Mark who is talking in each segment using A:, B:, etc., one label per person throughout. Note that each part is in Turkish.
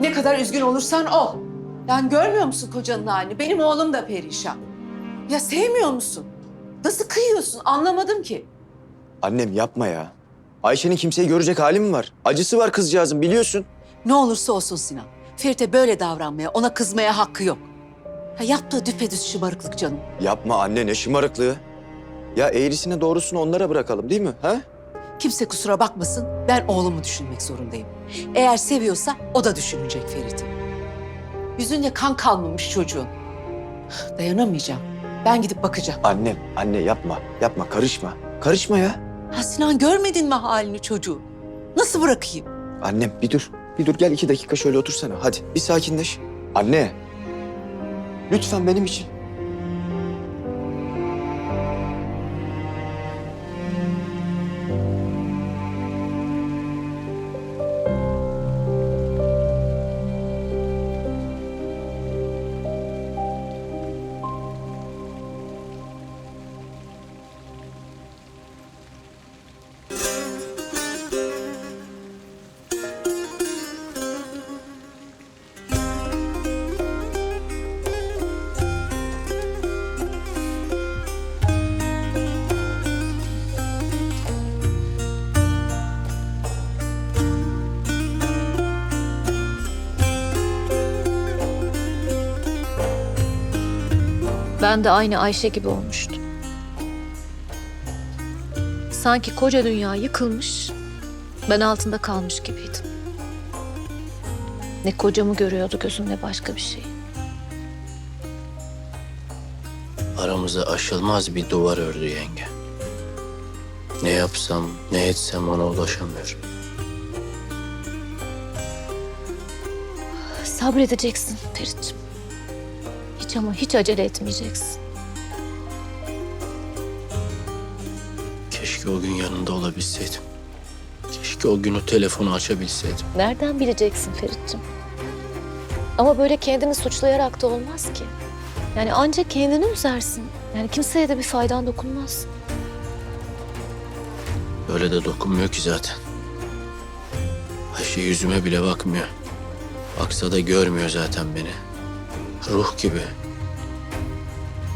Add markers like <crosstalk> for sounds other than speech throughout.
A: Ne kadar üzgün olursan ol. Yani görmüyor musun kocanın halini? Benim oğlum da perişan. Ya sevmiyor musun? Nasıl kıyıyorsun? Anlamadım ki.
B: Annem yapma ya. Ayşe'nin kimseyi görecek hali mi var? Acısı var kızcağızın biliyorsun.
A: Ne olursa olsun Sinan. Ferit'e böyle davranmaya, ona kızmaya hakkı yok. Ha, yaptığı düpedüz şımarıklık canım.
B: Yapma anne ne şımarıklığı. Ya eğrisine doğrusunu onlara bırakalım değil mi? Ha?
A: Kimse kusura bakmasın, ben oğlumu düşünmek zorundayım. Eğer seviyorsa o da düşünecek Ferit'i. Yüzünde kan kalmamış çocuğun. Dayanamayacağım. Ben gidip bakacağım.
B: Annem, anne yapma. Yapma karışma. Karışma ya.
A: Ha Sinan görmedin mi halini çocuğu? Nasıl bırakayım?
B: Annem bir dur. Bir dur gel iki dakika şöyle otursana. Hadi bir sakinleş. Anne. Lütfen benim için.
C: Ben de aynı Ayşe gibi olmuştum. Sanki koca dünya yıkılmış, ben altında kalmış gibiydim. Ne kocamı görüyordu gözüm ne başka bir şey.
D: Aramıza aşılmaz bir duvar ördü yenge. Ne yapsam, ne etsem ona ulaşamıyorum.
C: Sabredeceksin Ferit'ciğim. Hiç ama hiç acele etmeyeceksin.
D: Keşke o gün yanında olabilseydim. Keşke o gün o telefonu açabilseydim.
C: Nereden bileceksin Ferit'ciğim? Ama böyle kendini suçlayarak da olmaz ki. Yani ancak kendini üzersin. Yani kimseye de bir faydan dokunmaz.
D: Öyle de dokunmuyor ki zaten. Ayşe yüzüme bile bakmıyor. Baksa da görmüyor zaten beni. Ruh gibi.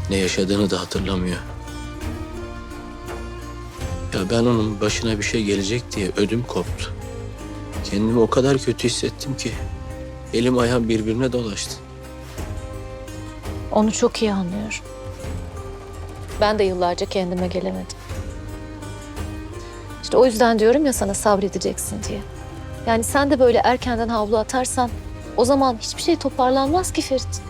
D: Ne yaşadığını da hatırlamıyor. Ya ben onun başına bir şey gelecek diye ödüm koptu. Kendimi o kadar kötü hissettim ki. Elim ayağım birbirine dolaştı.
C: Onu çok iyi anlıyorum. Ben de yıllarca kendime gelemedim. İşte o yüzden diyorum ya sana sabredeceksin diye. Yani sen de böyle erkenden havlu atarsan o zaman hiçbir şey toparlanmaz ki Ferit.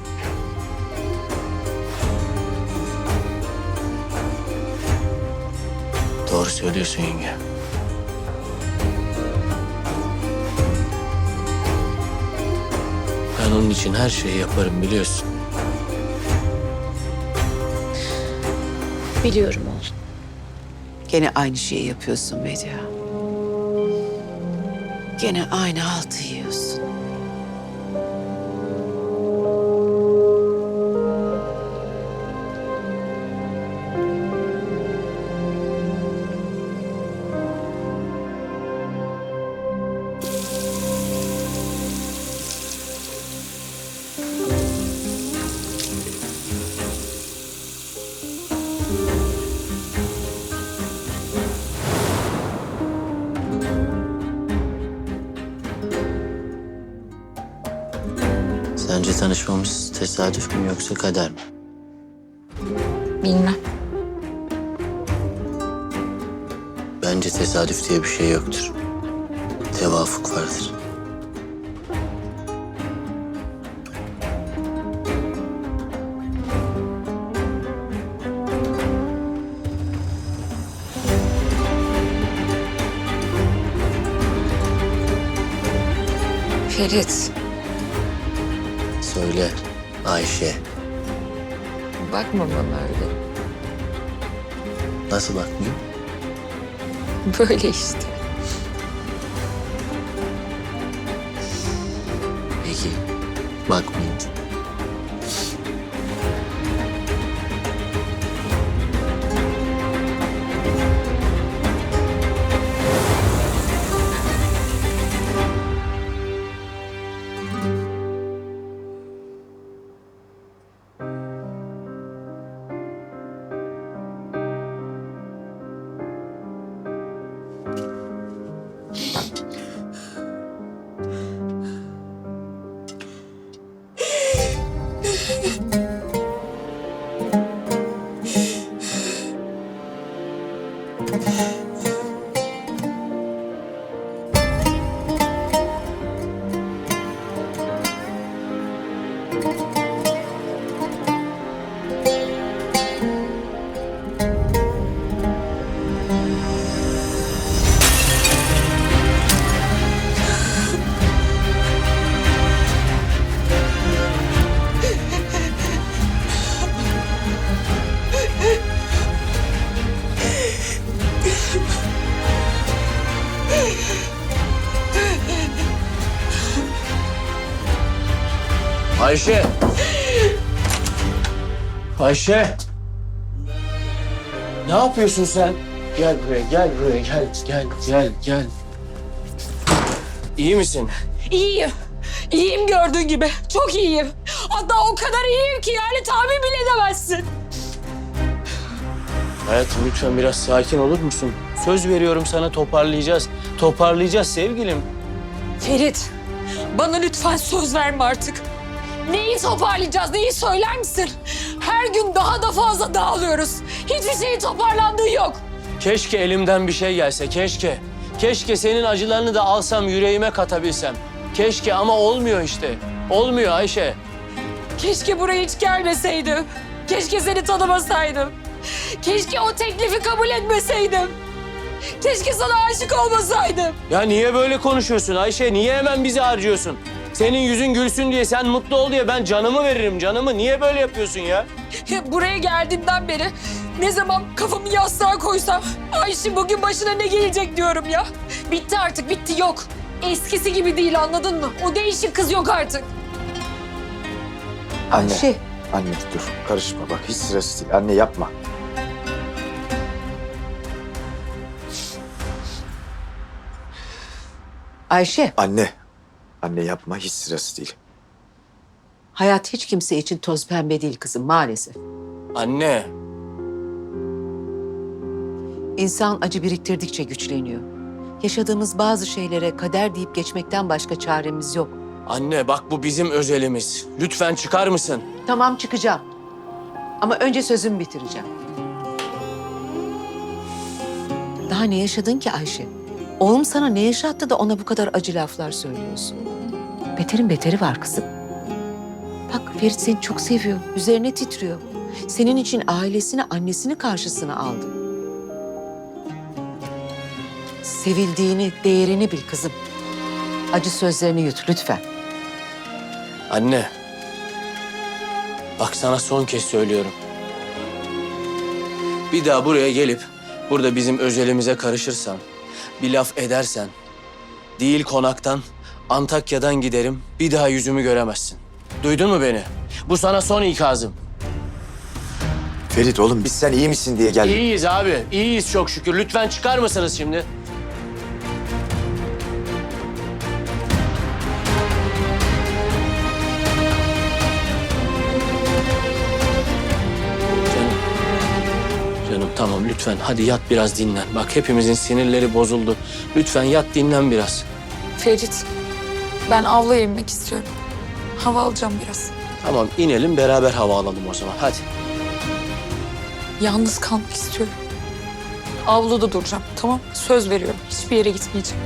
D: Doğru söylüyorsun yenge. Ben onun için her şeyi yaparım biliyorsun.
C: Biliyorum oğlum.
A: Gene aynı şeyi yapıyorsun Medya. Gene aynı haltı yiyorsun.
D: Tanışmamız tesadüf mü yoksa kader mi?
C: Bilmem.
D: Bence tesadüf diye bir şey yoktur. Tevafuk vardır.
E: Ferit,
D: Söyle Ayşe.
E: bakma bana öyle.
D: Nasıl bakmıyor? <laughs>
E: Böyle işte.
D: Peki bakmayayım. Ayşe! Ayşe! Ne yapıyorsun sen? Gel buraya, gel buraya, gel, gel, gel, gel. İyi misin?
E: İyiyim. İyiyim gördüğün gibi. Çok iyiyim. Hatta o kadar iyiyim ki yani tahmin bile edemezsin.
D: Hayatım lütfen biraz sakin olur musun? Söz veriyorum sana toparlayacağız. Toparlayacağız sevgilim.
E: Ferit, bana lütfen söz verme artık. Neyi toparlayacağız, neyi söyler misin? Her gün daha da fazla dağılıyoruz. Hiçbir şeyin toparlandığı yok.
D: Keşke elimden bir şey gelse, keşke. Keşke senin acılarını da alsam, yüreğime katabilsem. Keşke ama olmuyor işte. Olmuyor Ayşe.
E: Keşke buraya hiç gelmeseydim. Keşke seni tanımasaydım. Keşke o teklifi kabul etmeseydim. Keşke sana aşık olmasaydım.
D: Ya niye böyle konuşuyorsun Ayşe? Niye hemen bizi harcıyorsun? Senin yüzün gülsün diye, sen mutlu ol diye ben canımı veririm, canımı. Niye böyle yapıyorsun ya?
E: Ya Buraya geldiğimden beri ne zaman kafamı yastığa koysam Ayşe bugün başına ne gelecek diyorum ya. Bitti artık bitti yok. Eskisi gibi değil anladın mı? O değişik kız yok artık.
B: Anne.
A: Ayşe,
B: Anne dur karışma bak hiç sırası değil. Anne yapma.
A: Ayşe,
B: Anne. Anne yapma hiç sırası değil.
A: hayat hiç kimse için toz pembe değil kızım maalesef.
D: Anne,
A: İnsan acı biriktirdikçe güçleniyor. Yaşadığımız bazı şeylere kader deyip geçmekten başka çaremiz yok.
D: anne bak bu bizim özelimiz. Lütfen çıkar mısın?
A: Tamam çıkacağım. Ama önce sözümü bitireceğim. Daha ne yaşadın ki Ayşe? Oğlum sana ne yaşattı da ona bu kadar acı laflar söylüyorsun? Beterin beteri var kızım. Bak Ferit seni çok seviyor. Üzerine titriyor. Senin için ailesini, annesini karşısına aldı. Sevildiğini, değerini bil kızım. Acı sözlerini yut lütfen.
D: Anne. Bak sana son kez söylüyorum. Bir daha buraya gelip burada bizim özelimize karışırsan, bir laf edersen, değil konaktan, Antakya'dan giderim, bir daha yüzümü göremezsin. Duydun mu beni? Bu sana son ikazım.
B: Ferit oğlum biz sen iyi misin diye geldik.
D: İyiyiz abi, iyiyiz çok şükür. Lütfen çıkar mısınız şimdi? Lütfen hadi yat biraz dinlen. Bak hepimizin sinirleri bozuldu. Lütfen yat dinlen biraz.
E: Ferit, ben avluya inmek istiyorum. Hava alacağım biraz.
D: Tamam inelim beraber hava alalım o zaman hadi.
E: Yalnız kalmak istiyorum. Avluda duracağım, tamam? Söz veriyorum, hiçbir yere gitmeyeceğim.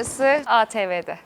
F: Yarısı ATV'de.